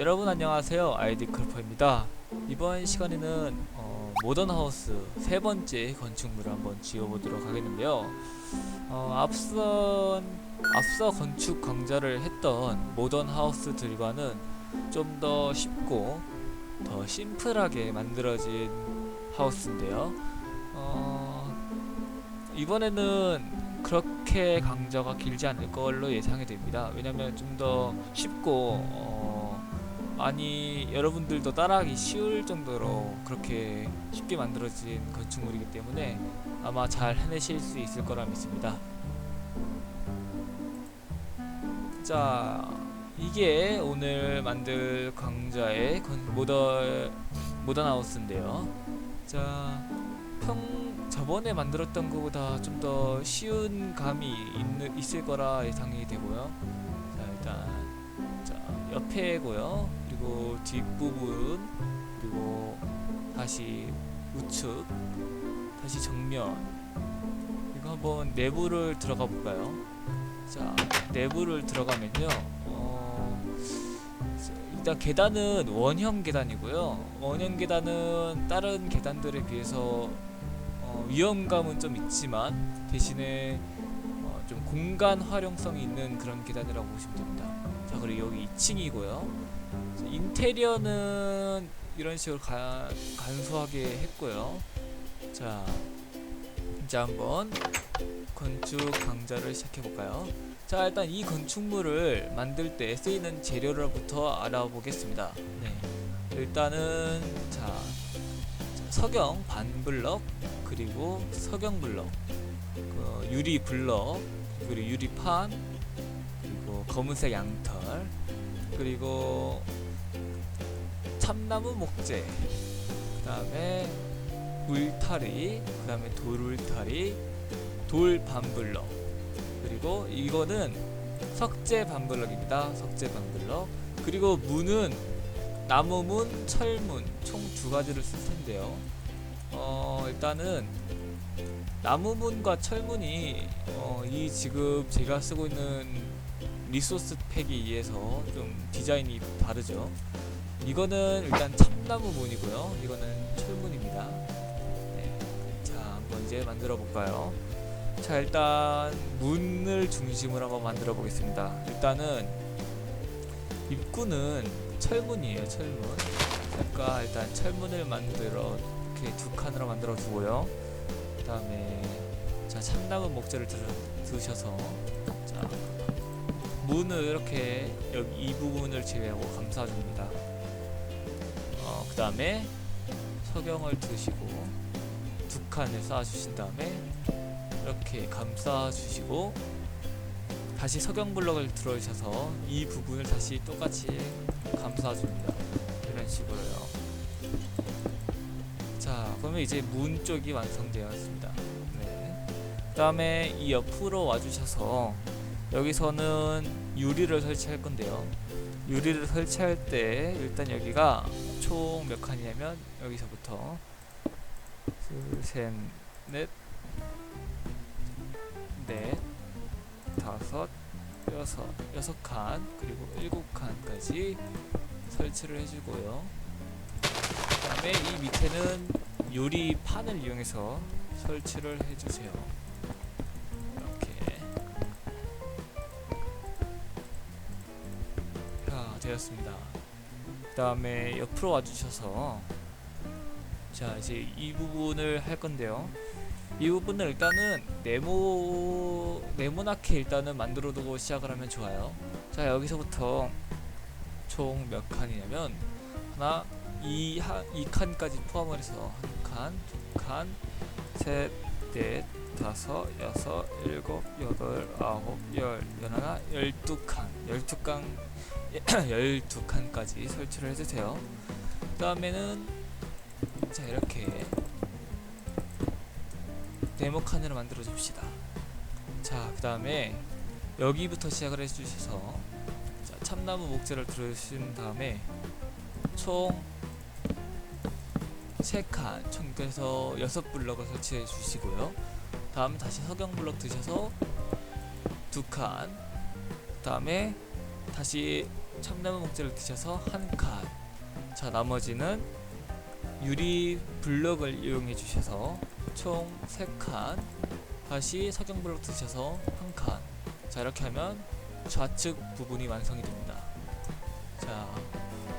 여러분 안녕하세요. 아이디 클퍼입니다. 이번 시간에는 어, 모던 하우스 세 번째 건축물을 한번 지어보도록 하겠는데요. 어, 앞선 앞서 건축 강좌를 했던 모던 하우스들과는 좀 더 쉽고 더 심플하게 만들어진 하우스인데요. 어, 이번에는 그렇게 강좌가 길지 않을 걸로 예상이 됩니다. 왜냐면 좀 더 쉽고 어, 많이 여러분들도 따라하기 쉬울 정도로 그렇게 쉽게 만들어진 건축물이기 때문에 아마 잘 해내실 수 있을 거라 믿습니다. 자, 이게 오늘 만들 강좌의 건- 모던 모던 하우스인데요. 자, 평 저번에 만들었던 것보다 좀 더 쉬운 감이 있는, 있을 거라 예상이 되고요. 자, 일단 자, 옆에고요. 그리고 뒷부분 그리고 다시 우측 다시 정면 이거 한번 내부를 들어가 볼까요? 자 내부를 들어가면요 어, 자, 일단 계단은 원형 계단이고요 원형 계단은 다른 계단들에 비해서 어, 위험감은 좀 있지만 대신에 어, 좀 공간 활용성이 있는 그런 계단이라고 보시면 됩니다. 자 그리고 여기 2층이고요. 인테리어는 이런 식으로 가, 간소하게 했고요. 자 이제 한번 건축 강좌를 시작해 볼까요? 자 일단 이 건축물을 만들 때 쓰이는 재료를부터 알아보겠습니다. 네 일단은 자, 자, 석영 반블럭 그리고 석영 블럭 그 유리 블럭 그리고 유리판 검은색 양털 그리고 참나무 목재 그 다음에 울타리 그 다음에 돌울타리 돌 반블럭. 그리고 이거는 석재 반블럭입니다. 석재 반블럭. 그리고 문은 나무문 철문 총 두 가지를 쓸 텐데요. 어 일단은 나무문과 철문이 어, 이 지금 제가 쓰고 있는 리소스 팩에 의해서 좀 디자인이 다르죠. 이거는 일단 참나무 문이고요. 이거는 철문입니다. 네. 자, 한번 이제 만들어 볼까요? 자, 일단 문을 중심으로 한번 만들어 보겠습니다. 일단은 입구는 철문이에요. 철문. 그러니까 일단 철문을 만들어 이렇게 두 칸으로 만들어 주고요. 그다음에 자 참나무 목재를 들, 드셔서 자 문을 이렇게 여기 이 부분을 제외하고 감싸줍니다. 어 그 다음에 석영을 드시고 두 칸을 쌓아주신 다음에 이렇게 감싸주시고 다시 석영 블럭을 들어주셔서 이 부분을 다시 똑같이 감싸줍니다. 이런 식으로요. 자, 그러면 이제 문 쪽이 완성되었습니다. 네. 그 다음에 이 옆으로 와주셔서 여기서는 유리를 설치할 건데요. 유리를 설치할 때 일단 여기가 총 몇 칸이냐면 여기서부터 둘, 셋, 넷, 넷, 다섯, 여섯, 여섯 칸 그리고 일곱 칸까지 설치를 해주고요. 그 다음에 이 밑에는 유리판을 이용해서 설치를 해주세요. 되었습니다. 그 다음에 옆으로 와주셔서 자 이제 이 부분을 할 건데요. 이 부분을 일단은 네모 네모나게 일단은 만들어두고 시작을 하면 좋아요. 자 여기서부터 총 몇 칸이냐면 하나 이, 하, 이 칸까지 포함을 해서 한 칸, 두 칸, 셋, 넷, 다섯, 여섯, 일곱, 여덟, 아홉, 열, 열하나, 열두 칸, 열두 칸, 열두 칸까지 설치를 해주세요. 그 다음에는 자 이렇게 네모 칸으로 만들어 줍시다. 자, 그 다음에 여기부터 시작을 해주셔서 자, 참나무 목재를 들으신 다음에 총 3칸, 총 그래서 6블럭을 설치해 주시고요. 다음 다시 석영 블럭 드셔서 2칸, 다음에 다시 참나무 목재를 드셔서 한 칸. 자 나머지는 유리 블럭을 이용해 주셔서 총세 칸. 다시 석영 블럭 드셔서 한 칸. 자 이렇게 하면 좌측 부분이 완성이 됩니다. 자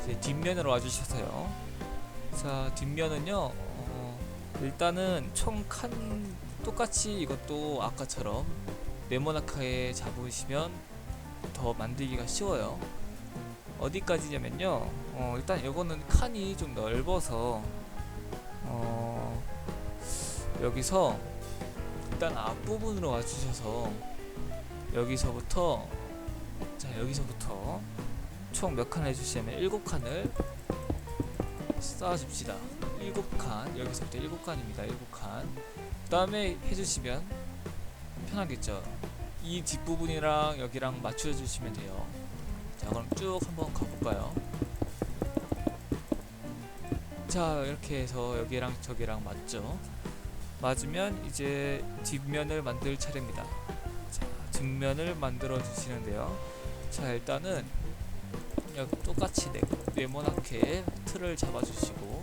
이제 뒷면으로 와주셔서요. 자 뒷면은요. 어, 일단은 총 칸 똑같이 이것도 아까처럼 네모나카에 잡으시면 더 만들기가 쉬워요. 어디까지냐면요. 어, 일단 이거는 칸이 좀 넓어서 어, 여기서 일단 앞부분으로 와주셔서 여기서부터 자 여기서부터 총 몇 칸 해주시냐면 일곱 칸을 쌓아줍시다. 일곱 칸 여기서부터 일곱 칸입니다. 일곱 칸. 그 다음에 해주시면 편하겠죠. 이 뒷부분이랑 여기랑 맞춰주시면 돼요. 자 그럼 쭉 한번 가볼까요? 자 이렇게 해서 여기랑 저기랑 맞죠? 맞으면 이제 뒷면을 만들 차례입니다. 자 뒷면을 만들어 주시는데요. 자 일단은 여기 똑같이 네, 네모나게 틀을 잡아주시고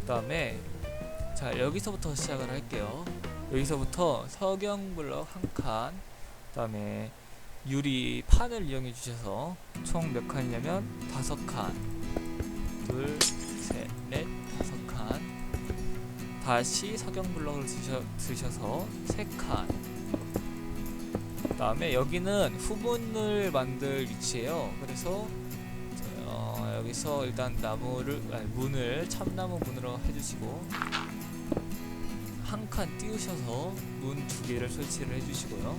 그 다음에 자 여기서부터 시작을 할게요. 여기서부터 석영 블럭 한 칸, 그 다음에 유리 판을 이용해 주셔서 총 몇 칸이냐면 다섯 칸, 둘, 셋, 넷, 다섯 칸. 다시 석영 블럭을 드셔, 드셔서 세 칸. 그 다음에 여기는 후문을 만들 위치예요. 그래서 어, 여기서 일단 나무를 아니, 문을 참나무 문으로 해주시고 한 칸 띄우셔서 문 두 개를 설치를 해주시고요.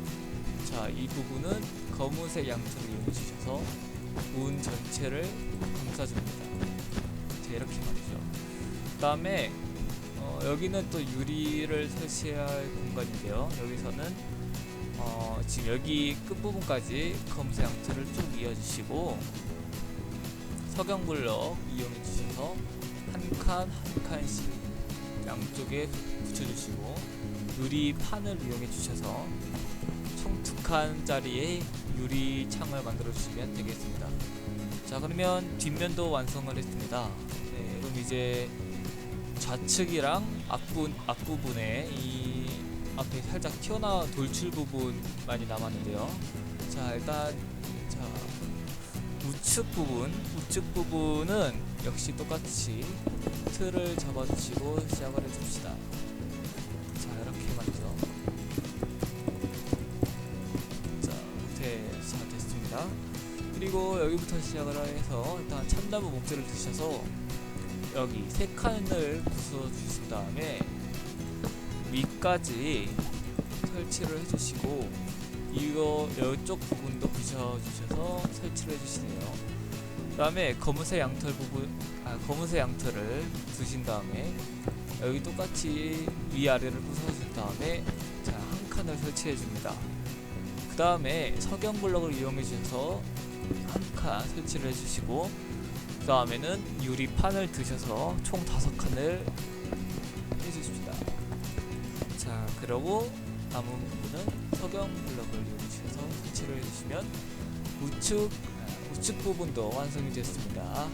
자, 이 부분은 검은색 양털을 이용해 주셔서 문 전체를 감싸줍니다. 자, 이렇게 말이죠. 그 다음에 어, 여기는 또 유리를 설치해야 할 공간인데요. 여기서는 어, 지금 여기 끝부분까지 검은색 양털을 쭉 이어주시고 석영 블럭 이용해 주셔서 한 칸 한 칸씩 양쪽에 붙여주시고 유리 판을 이용해 주셔서 총 두 칸짜리의 유리 창을 만들어 주시면 되겠습니다. 자 그러면 뒷면도 완성을 했습니다. 네, 그럼 이제 좌측이랑 앞부 앞부분에 이 앞에 살짝 튀어나온 돌출 부분만이 남았는데요. 자 일단 자 우측 부분 우측 부분은 역시 똑같이 틀을 잡아주시고 시작을 해줍시다. 자 이렇게 말이죠. 자, 네, 자 됐습니다. 그리고 여기부터 시작을 해서 일단 참나무 목재를 드셔서 여기 세 칸을 부숴 주신 다음에 위까지 설치를 해주시고 이거 이쪽 부분도 부셔주셔서 설치를 해주시네요. 그다음에 검은색 양털 부분, 아 검은색 양털을 두신 다음에 여기 똑같이 위아래를 부숴준 다음에 자 한 칸을 설치해 줍니다. 그 다음에 석영 블럭을 이용해 주셔서 한 칸 설치를 해주시고 그 다음에는 유리판을 드셔서 총 다섯 칸을 해주십니다. 자 그러고 남은 부분은 석영 블럭을 이용해 주셔서 설치를 해주시면 우측 아, 우측 부분도 완성이 됐습니다.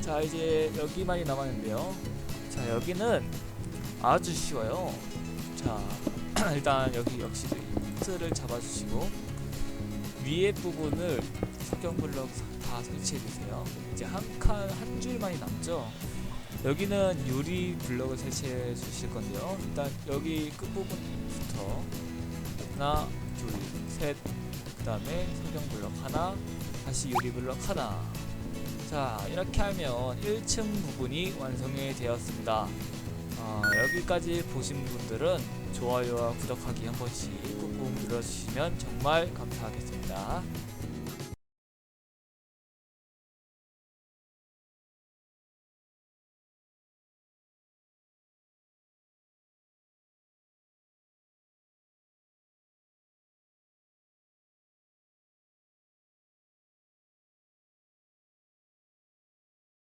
자 이제 여기만이 남았는데요. 자 여기는 아주 쉬워요. 자 일단 여기 역시 틀을 잡아주시고 위에 부분을 석영 블럭 다 설치해 주세요. 이제 한 칸 한 줄만이 남죠. 여기는 유리 블럭을 설치해 주실 건데요. 일단 여기 끝 부분부터 하나, 둘, 셋, 그 다음에 석영 블럭 하나, 다시 유리 블럭 하나. 자 이렇게 하면 1층 부분이 완성이 되었습니다. 어, 여기까지 보신 분들은 좋아요와 구독하기 한 번씩 꾹꾹 눌러주시면 정말 감사하겠습니다.